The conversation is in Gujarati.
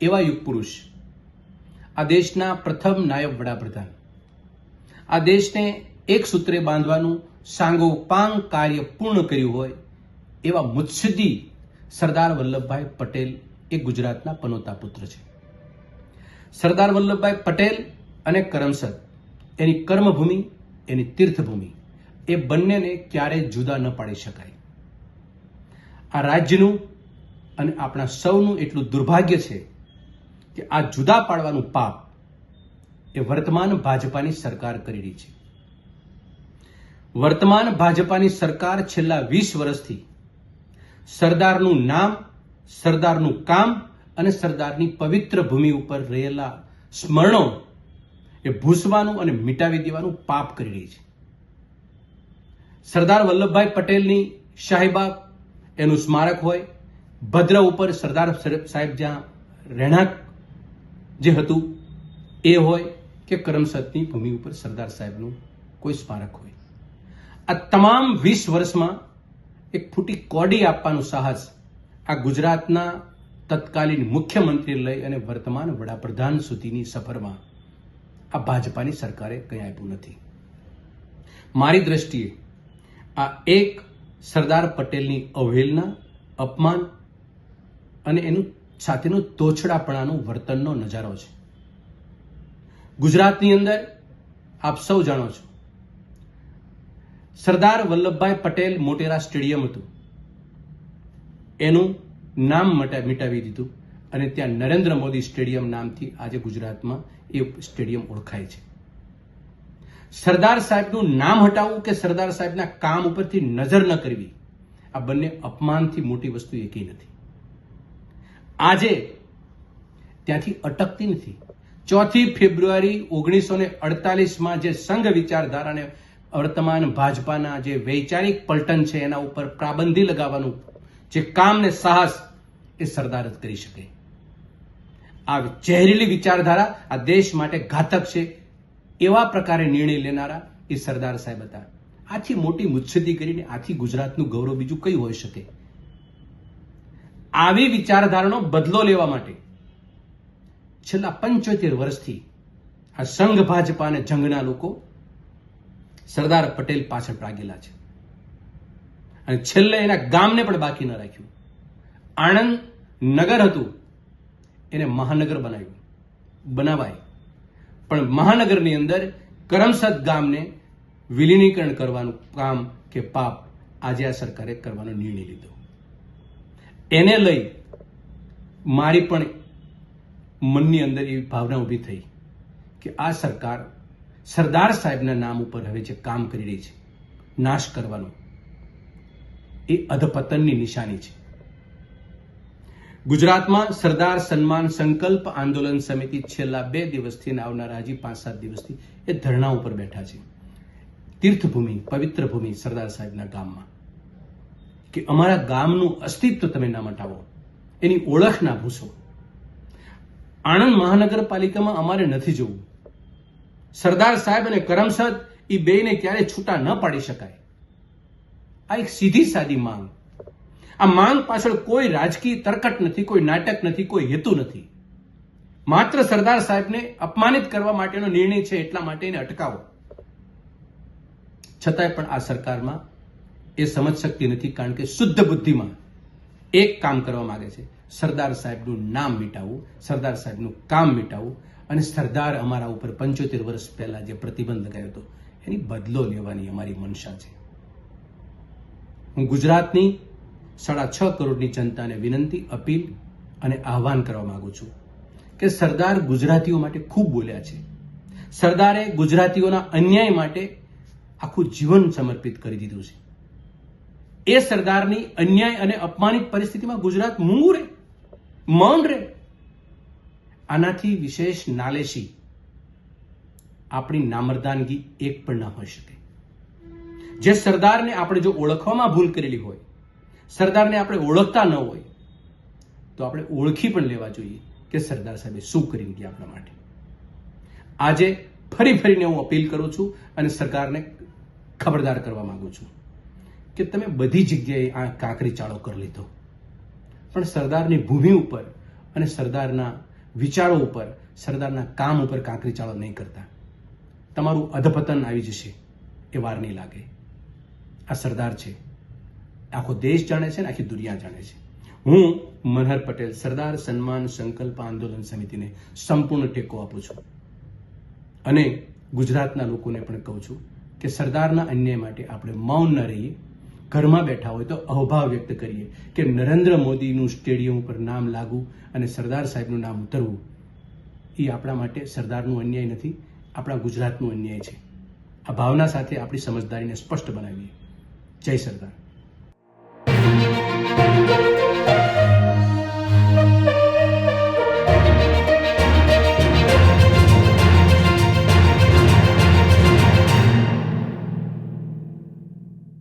એવા યુગ પુરુષ. આ દેશના પ્રથમ નાયબ વડાપ્રધાન. આ દેશને એક સૂત્રે બાંધવાનું સાંગોપાંગ કાર્ય પૂર્ણ કર્યું હોય એવા મુત્સદી સરદાર વલ્લભભાઈ પટેલ એ ગુજરાતના પનોતા પુત્ર છે. સરદાર વલ્લભભાઈ પટેલ અને કરમસદ, એની કર્મભૂમિ, એની તીર્થભૂમિ, એ બંનેને ક્યારેય જુદા ન પાડી શકાય. આ રાજ્યનું અને આપણા સૌનું એટલું દુર્ભાગ્ય છે કે આ જુદા પાડવાનું પાપ એ વર્તમાન ભાજપાની સરકાર કરી રહી છે. વર્તમાન ભાજપાની સરકાર છેલ્લા વીસ વર્ષથી સરદારનું નામ, સરદારનું કામ અને સરદારની પવિત્ર ભૂમિ ઉપર રહેલા સ્મરણો એ ભૂસવાનું અને મિટાવી દેવાનું પાપ કરી રહી છે. સરદાર વલ્લભભાઈ પટેલની શાહીબાગ એનું સ્મારક હોય, ભદ્ર ઉપર સરદાર સાહેબ જ્યાં રહેણાંક જે હતું એ હોય કે કરમસદની ભૂમિ ઉપર સરદાર સાહેબનું કોઈ સ્મારક હોય. આ તમામ વીસ વર્ષમાં એક ફૂટી કોડી આપવાનું સાહસ આ ગુજરાતના તત્કાલીન મુખ્યમંત્રી લઈ અને વર્તમાન વડાપ્રધાન સુધીની સફરમાં આ ભાજપાની સરકારે કંઈ આપ્યું નથી. મારી દ્રષ્ટિએ આ એક સરદાર પટેલની અવહેલના અપમાન અને એનું સાથેનું તોછડાપણાનું વર્તનનો નજારો છે. ગુજરાતની અંદર આપ સૌ જાણો છો. સરદાર વલ્લભભાઈ પટેલ મોટેરા સ્ટેડિયમ હતું. એનું નામ મટા, મિટાવી દીધું અને ત્યાં નરેન્દ્ર મોદી સ્ટેડિયમ નામથી આજે ગુજરાતમાં એ સ્ટેડિયમ ઓળખાય છે. સરદાર સાહેબનું નામ હટાવવું કે સરદાર સાહેબના કામ ઉપરથી નજર ન કરવી, આ બંને અપમાનથી મોટી વસ્તુ એકી નથી. આજે ત્યાંથી અટકતી નથી. ચોથી ફેબ્રુઆરી ઓગણીસો ને અડતાલીસમાં જે સંઘ વિચારધારાને વર્તમાન ભાજપાના જે વૈચારિક પલટન છે, એના ઉપર પાબંદી લગાવવાનું જે કામ ને સાહસ એ સરદાર જ કરી શકે. આ ઝેરીલી વિચારધારા આ દેશ માટે ઘાતક છે, એવા પ્રકારે નિર્ણય લેનારા એ સરદાર સાહેબ હતા. આથી મોટી મુચ્છદી કરીને આથી ગુજરાતનું ગૌરવ બીજું કયું હોઈ શકે. આવી વિચારધારાનો બદલો લેવા માટે છેલ્લા પંચોતેર વર્ષથી આ સંઘ ભાજપા અને જંગના લોકો સરદાર પટેલ પાછળ લાગેલા છે. અને છેલ્લે એના ગામને પણ બાકી ન રાખ્યું. આણંદ નગર હતું, એને મહાનગર બનાવ્યું, બનાવાય. પણ મહાનગરની અંદર કરમસદ ગામને વિલીનીકરણ કરવાનું કામ કે પાપ આજે આ સરકારે કરવાનો નિર્ણય લીધો. એને લઈ મારી પણ મનની અંદર એવી ભાવના ઊભી થઈ કે આ સરકાર સરદાર સાહેબના નામ ઉપર હવે જે કામ કરી રહી છે, નાશ કરવાનો, એ અધપતનની નિશાની છે. ગુજરાતમાં સરદાર સન્માન સંકલ્પ આંદોલન સમિતિ છેલ્લા બે દિવસથી અને આવનારા હજી પાંચ સાત દિવસથી એ ધરણા ઉપર બેઠા છે. તીર્થભૂમિ, પવિત્ર ભૂમિ સરદાર સાહેબના ગામમાં. કે અમારા ગામનું અસ્તિત્વ તમે ના મટાવો. એની ઓળખ ના ભૂસો. આણંદ મહાનગરપાલિકામાં અમારે નથી જવું. સરદાર સાહેબ અને કરમસદ એ બેને ક્યારે છૂટા ન પાડી શકાય. આ એક સીધી સાદી માંગ. આ માંગ પાછળ કોઈ રાજકીય તરકટ નથી, કોઈ નાટક નથી, કોઈ હેતુ નથી. માત્ર સરદાર સાહેબને અપમાનિત કરવા માટેનો નિર્ણય છે, એટલા માટે એને અટકાવો. છતાંય પણ આ સરકારમાં એ સમજ શકતી નથી કારણ કે શુદ્ધ બુદ્ધિમાં એક કામ કરવા માંગે છે. સરદાર સાહેબનું નામ મિટાવવું, સરદાર સાહેબનું કામ મિટાવવું અને સરદાર અમારા ઉપર પંચોતેર વર્ષ પહેલા જે પ્રતિબંધ લગાવ્યો હતો, એની બદલો લેવાની અમારી મનસા છે. હું ગુજરાતની સાડા છ કરોડની જનતાને વિનંતી, અપીલ અને આહવાન કરવા માંગુ છું કે સરદાર ગુજરાતીઓ માટે ખૂબ બોલ્યા છે. સરદારે ગુજરાતીઓના અન્યાય માટે આખું જીવન સમર્પિત કરી દીધું છે. એ સરદારની અન્યાય અને અપમાનિત પરિસ્થિતિમાં ગુજરાત મૂંગું રહે, મૌન રહે. આનાથી વિશેષ નાલેશી આપણી નામરદાનગી એક પણ ના હોઈ શકે. જે સરદારને આપણે જો ઓળખવામાં ભૂલ કરેલી હોય, સરદારને આપણે ઓળખતા ન હોય, તો આપણે ઓળખી પણ લેવા જોઈએ કે સરદાર સાહેબે શું કરી ગયા આપણા માટે. આજે ફરી ફરીને હું અપીલ કરું છું અને સરકારને ખબરદાર કરવા માંગુ છું. કે તમે બધી જગ્યાએ આ કાંકરી ચાળો કરી લીધો. પણ સરદારની ભૂમિ ઉપર અને સરદારના વિચારો ઉપર, સરદારના કામ ઉપર કાંકરી ચાળો નહીં કરતા. તમારું અધપતન આવી જશે એ વાર નહીં લાગે. આ સરદાર છે. આખો દેશ જાણે છે ને, આખી દુનિયા જાણે છે. હું મનહર પટેલ, સરદાર સન્માન સંકલ્પ આંદોલન સમિતિને સંપૂર્ણ ટેકો આપું છું. અને ગુજરાતના લોકોને પણ કહું છું કે સરદારના અન્યાય માટે આપણે મૌન ન રહીએ. ઘરમાં બેઠા હોય તો અહોભાવ વ્યક્ત કરીએ કે નરેન્દ્ર મોદીનું સ્ટેડિયમ ઉપર નામ લાગુ અને સરદાર સાહેબનું નામ ઉતરવું, એ આપણા માટે સરદારનું અન્યાય નથી, આપણા ગુજરાતનું અન્યાય છે. આ ભાવના સાથે આપણી સમજદારીને સ્પષ્ટ બનાવીએ. જય સરદાર.